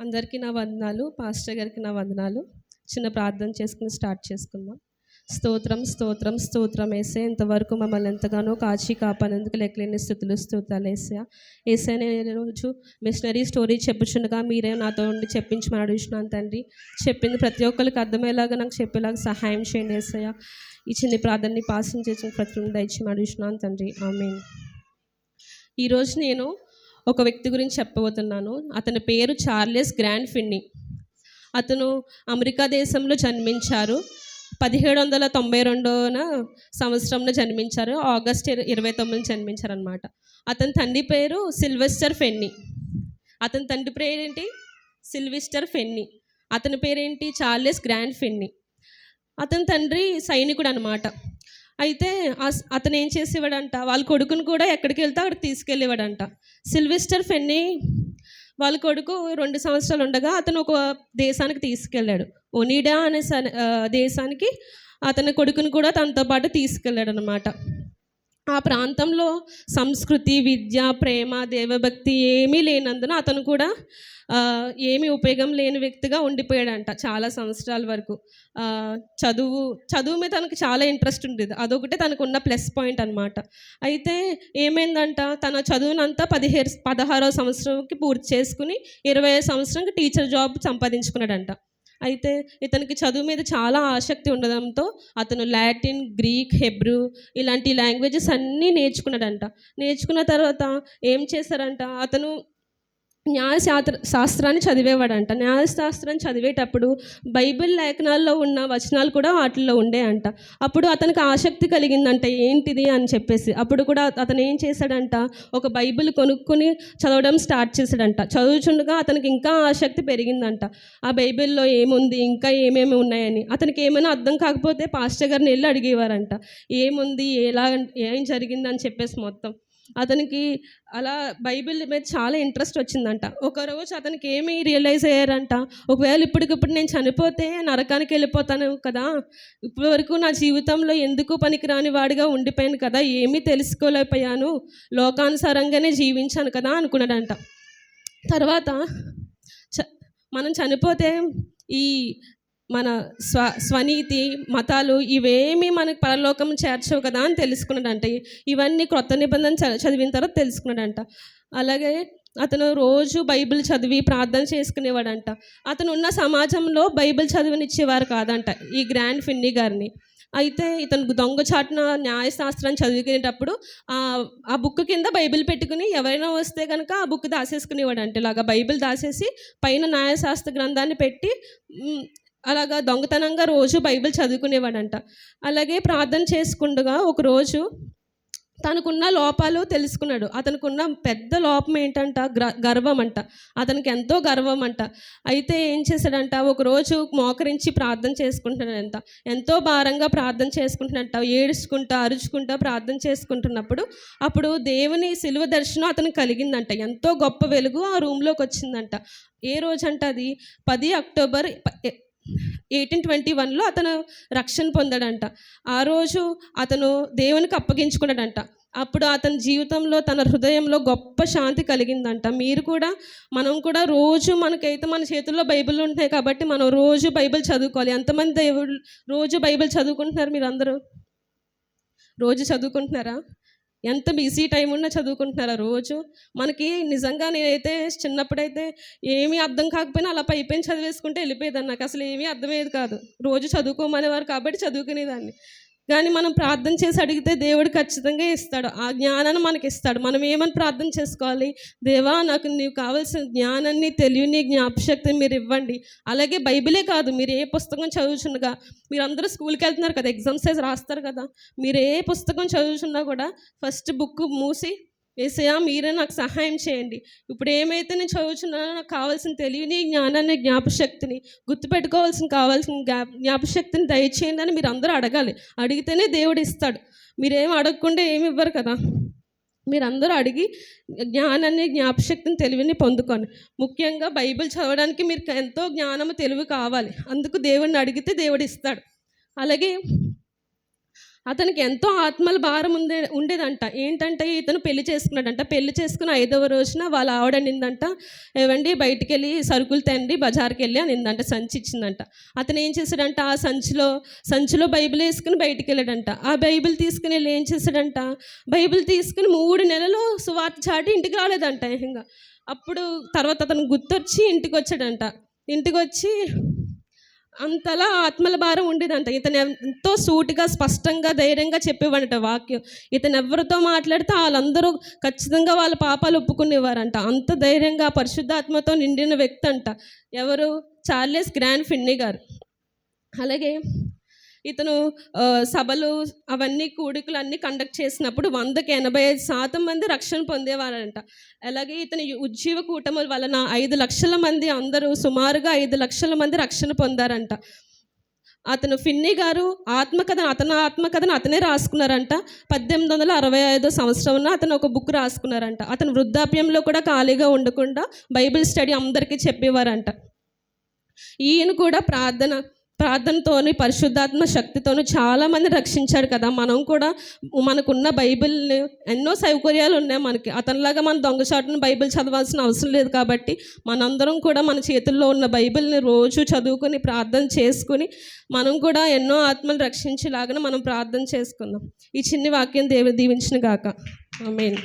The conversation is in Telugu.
అందరికీ నా వందనాలు పాస్టర్ గారికి నా వందనాలు. చిన్న ప్రార్థన చేసుకుని స్టార్ట్ చేసుకుందాం. స్తోత్రం స్తోత్రం స్తోత్రం వేసే ఇంతవరకు మమ్మల్ని ఎంతగానో కాచి కాపాడేందుకు లెక్కలేని స్థుతులు స్తోత్రాలు వేసా వేసే నేను రోజు మిషనరీ స్టోరీ చెప్పుచుండగా మీరే నాతో ఉండి చెప్పించమని అడుగుతున్నాను తండ్రి. చెప్పింది ప్రతి ఒక్కరికి అర్థమయ్యేలాగా నాకు చెప్పేలాగా సహాయం చేయండి వేసయ్య ఈ చిన్న ప్రార్థనని పాసం చేసిన ప్రతి దయచేసి అడుగుతున్నాను తండ్రి. ఆమె ఈరోజు నేను ఒక వ్యక్తి గురించి చెప్పబోతున్నాను. అతని పేరు చార్లెస్ గ్రాండ్ ఫిన్ని. అతను అమెరికా దేశంలో జన్మించారు. పదిహేడు వందల తొంభై రెండోన సంవత్సరంలో జన్మించారు. ఆగస్ట్ ఇర- ఇరవై తొమ్మిది జన్మించారు అనమాట అతని తండ్రి పేరు సిల్వెస్టర్ ఫెన్ని. అతని తండ్రి పేరు ఏంటి సిల్వెస్టర్ ఫెన్ని. అతని పేరేంటి? Charles Grand Fenny. అతని తండ్రి సైనికుడు అనమాట అయితే అతను ఏం చేసేవాడంట వాళ్ళ కొడుకుని కూడా ఎక్కడికి వెళ్తే అక్కడికి తీసుకెళ్ళేవాడంట. సిల్వెస్టర్ ఫెన్నీ వాళ్ళ కొడుకు రెండు సంవత్సరాలు ఉండగా అతను ఒక దేశానికి తీసుకెళ్ళాడు. ఒనీడా అనే దేశానికి అతని కొడుకుని కూడా తనతో పాటు తీసుకెళ్ళాడు అనమాట ఆ ప్రాంతంలో సంస్కృతి విద్య ప్రేమ దేవభక్తి ఏమీ లేనందున అతను కూడా ఏమీ ఉపయోగం లేని వ్యక్తిగా ఉండిపోయాడంట చాలా సంవత్సరాల వరకు. చదువు చదువు మీద తనకు చాలా ఇంట్రెస్ట్ ఉండేది. అదొకటే తనకు ఉన్న ప్లస్ పాయింట్ అనమాట అయితే ఏమైందంట తన చదువునంతా పదిహేడు పదహారో సంవత్సరంకి పూర్తి చేసుకుని ఇరవై సంవత్సరంకి టీచర్ జాబ్ సంపాదించుకున్నాడంట. అయితే ఇతనికి చదువు మీద చాలా ఆసక్తి ఉండడంతో అతను లాటిన్ గ్రీక్ హెబ్రూ ఇలాంటి లాంగ్వేజెస్ అన్నీ నేర్చుకున్నాడంట. నేర్చుకున్న తర్వాత ఏం చేశారంట? అతను న్యాయశాస్త్ర శాస్త్రాన్ని చదివేవాడంట. న్యాయశాస్త్రాన్ని చదివేటప్పుడు బైబిల్ లేఖనాల్లో ఉన్న వచనాలు కూడా వాటిల్లో ఉండే అంట అప్పుడు అతనికి ఆసక్తి కలిగిందంట ఏంటిది? అని చెప్పేసి. అప్పుడు కూడా అతను ఏం చేశాడంట ఒక బైబిల్ కొనుక్కొని చదవడం స్టార్ట్ చేశాడంట. చదువుచుండగా అతనికి ఇంకా ఆసక్తి పెరిగిందంట. ఆ బైబిల్లో ఏముంది? ఇంకా ఏమేమి ఉన్నాయని? అతనికి ఏమైనా అర్థం కాకపోతే పాస్టర్ గారిని వెళ్ళి అడిగేవారంట. ఏముంది? ఎలా ఏం జరిగిందని? చెప్పేసి మొత్తం. అతనికి అలా బైబిల్ మీద చాలా ఇంట్రెస్ట్ వచ్చిందంట. ఒక రోజు అతనికి ఏమి రియలైజ్ అయ్యారంట ఒకవేళ ఇప్పటికిప్పుడు నేను చనిపోతే నరకానికి వెళ్ళిపోతాను కదా ఇప్పటి వరకు నా జీవితంలో ఎందుకు పనికిరాని వాడిగా ఉండిపోయాను కదా ఏమీ తెలుసుకోలేకపోయాను లోకానుసారంగానే జీవించాను కదా అనుకున్నాడంట. తర్వాత చ మనం చనిపోతే ఈ మన స్వ స్వనీతి మతాలు ఇవేమీ మనకు పరలోకం చేర్చవు కదా అని తెలుసుకున్నాడంట. ఇవన్నీ క్రొత్త నిబంధన చ- చదివిన తర్వాత తెలుసుకున్నాడంట. అలాగే అతను రోజు బైబిల్ చదివి ప్రార్థన చేసుకునేవాడంట. అతను ఉన్న సమాజంలో బైబిల్ చదివనిచ్చేవారు కాదంట ఈ గ్రాండ్ ఫిన్నీ గారిని. అయితే ఇతను దొంగచాటున న్యాయశాస్త్రాన్ని చదువుకునేటప్పుడు ఆ బుక్ కింద బైబిల్ పెట్టుకుని ఎవరైనా వస్తే కనుక ఆ బుక్ దాసేసుకునేవాడంట. ఇలాగా బైబిల్ దాసేసి పైన న్యాయశాస్త్ర గ్రంథాన్ని పెట్టి అలాగా దొంగతనంగా రోజు బైబిల్ చదువుకునేవాడంట. అలాగే ప్రార్థన చేసుకుండగా ఒకరోజు తనకున్న లోపాలు తెలుసుకున్నాడు. అతనుకున్న పెద్ద లోపం ఏంటంట? గ్ర గర్వం అంట అతనికి ఎంతో గర్వం అంట అయితే ఏం చేశాడంట? ఒకరోజు మోకరించి ప్రార్థన చేసుకుంటున్నాడంట. ఎంతో భారంగా ప్రార్థన చేసుకుంటున్నట్ట ఏడుచుకుంటా అరుచుకుంటా ప్రార్థన చేసుకుంటున్నప్పుడు అప్పుడు దేవుని సిలువ దర్శనం అతనికి కలిగిందంట. ఎంతో గొప్ప వెలుగు ఆ రూమ్లోకి వచ్చిందంట. ఏ రోజు అంట అది? పది అక్టోబర్ ఎయిటీన్ ట్వంటీ వన్లో అతను రక్షణ పొందాడంట. ఆ రోజు అతను దేవునికి అప్పగించుకున్నాడంట. అప్పుడు అతని జీవితంలో తన హృదయంలో గొప్ప శాంతి కలిగిందంట. మీరు కూడా మనం కూడా రోజు మనకైతే మన చేతుల్లో బైబిల్ ఉంటాయి కాబట్టి మనం రోజు బైబిల్ చదువుకోవాలి. ఎంతమంది దేవుడు రోజు బైబిల్ చదువుకుంటున్నారు మీరు అందరూ రోజు చదువుకుంటున్నారా? ఎంత బిజీ టైం ఉన్నా చదువుకుంటున్నారా రోజు? మనకి నిజంగా నేనైతే చిన్నప్పుడైతే ఏమీ అర్థం కాకపోయినా అలా పైపైన చదివేసుకుంటే వెళ్ళిపోయేదాన్ని. నాకు అసలు ఏమీ అర్థమయ్యేది కాదు. రోజు చదువుకోమనేవారు కాబట్టి చదువుకునేదాన్ని. కానీ మనం ప్రార్థన చేసి అడిగితే దేవుడు ఖచ్చితంగా ఇస్తాడు. ఆ జ్ఞానాన్ని మనకి ఇస్తాడు మనం ఏమని ప్రార్థన చేసుకోవాలి? దేవా నాకు నీవు కావాల్సిన జ్ఞానాన్ని తెలియని జ్ఞాపశక్తిని మీరు ఇవ్వండి. అలాగే బైబిలే కాదు. మీరు ఏ పుస్తకం చదువుచుండగా మీరు అందరూ స్కూల్కి వెళ్తున్నారు కదా ఎగ్జామ్స్ రాస్తారు కదా. మీరు ఏ పుస్తకం చదువుచున్నా కూడా ఫస్ట్ బుక్ మూసి ఏసయా మీరే నాకు సహాయం చేయండి. ఇప్పుడు ఏమైతే నేను చదువుచున్నానో నాకు కావాల్సిన తెలివిని జ్ఞానాన్ని జ్ఞాపశక్తిని గుర్తుపెట్టుకోవాల్సిన కావాల్సిన జ్ఞా- జ్ఞాపశక్తిని దయచేయండి అని మీరు అందరూ అడగాలి. అడిగితేనే దేవుడు ఇస్తాడు. మీరేం అడగకుండా ఏమి ఇవ్వరు కదా. మీరందరూ అడిగి జ్ఞానాన్ని జ్ఞాపశక్తిని తెలివిని పొందుకోండి. ముఖ్యంగా బైబిల్ చదవడానికి మీరు ఎంతో జ్ఞానము తెలివి కావాలి. అందుకు దేవుడిని అడిగితే దేవుడు ఇస్తాడు. అలాగే అతనికి ఎంతో ఆత్మల భారం ఉండే ఉండేదంట. ఏంటంటే ఇతను పెళ్ళి చేసుకున్నాడంట. పెళ్ళి చేసుకున్న ఐదవ రోజున వాళ్ళ ఆవిడ నిందంట ఏవండి బయటికి వెళ్ళి సరుకులు తండి బజార్కి వెళ్ళి అనిందంట సంచి ఇచ్చిందంట అతను ఏం చేశాడంట ఆ సంచిలో సంచిలో బైబిల్ వేసుకుని బయటికి వెళ్ళాడంట ఆ బైబిల్ తీసుకుని వెళ్ళి ఏం చేశాడంట బైబిల్ తీసుకుని మూడు నెలలు సువార్త చాటి ఇంటికి రాలేదంట ఇంకా అప్పుడు తర్వాత అతను గుర్తొచ్చి ఇంటికి వచ్చాడంట ఇంటికి వచ్చి అంతలా ఆత్మల భారం ఉండేదంట. ఇతను ఎంతో సూటిగా స్పష్టంగా ధైర్యంగా చెప్పేవాడంట వాక్యం. ఇతను ఎవరితో మాట్లాడితే వాళ్ళందరూ ఖచ్చితంగా వాళ్ళ పాపాలు ఒప్పుకునేవారంట. అంత ధైర్యంగా పరిశుద్ధాత్మతో నిండిన వ్యక్తి అంట ఎవరు? చార్లెస్ గ్రాండ్ ఫిన్నీ గారు. అలాగే ఇతను సభలు అవన్నీ కూడికలు అన్నీ కండక్ట్ చేసినప్పుడు వందకి ఎనభై ఐదు శాతం మంది రక్షణ పొందేవారంట. అలాగే ఇతని ఉజ్జీవ కూటముల వలన ఐదు లక్షల మంది అందరూ సుమారుగా ఐదు లక్షల మంది రక్షణ పొందారంట. అతను ఫిన్నీ గారు ఆత్మకథను అతను ఆత్మకథను అతనే రాసుకున్నారంట. పద్దెనిమిది వందల అరవై ఐదో సంవత్సరంలో అతను ఒక బుక్ రాసుకున్నారంట. అతను వృద్ధాప్యంలో కూడా ఖాళీగా ఉండకుండా బైబిల్ స్టడీ అందరికీ చెప్పేవారంట. ఈయన కూడా ప్రార్థన ప్రార్థనతోని పరిశుద్ధాత్మ శక్తితోని చాలామంది రక్షించాడు కదా. మనం కూడా మనకున్న బైబిల్ని ఎన్నో సౌకర్యాలు ఉన్నాయి మనకి. అతనిలాగా మన దొంగచాటును బైబిల్ చదవాల్సిన అవసరం లేదు కాబట్టి మనందరం కూడా మన చేతుల్లో ఉన్న బైబిల్ని రోజు చదువుకొని ప్రార్థన చేసుకుని మనం కూడా ఎన్నో ఆత్మలు రక్షించేలాగా మనం ప్రార్థన చేసుకుందాం. ఈ చిన్ని వాక్యం దేవి దీవించిన గాక. మెయిన్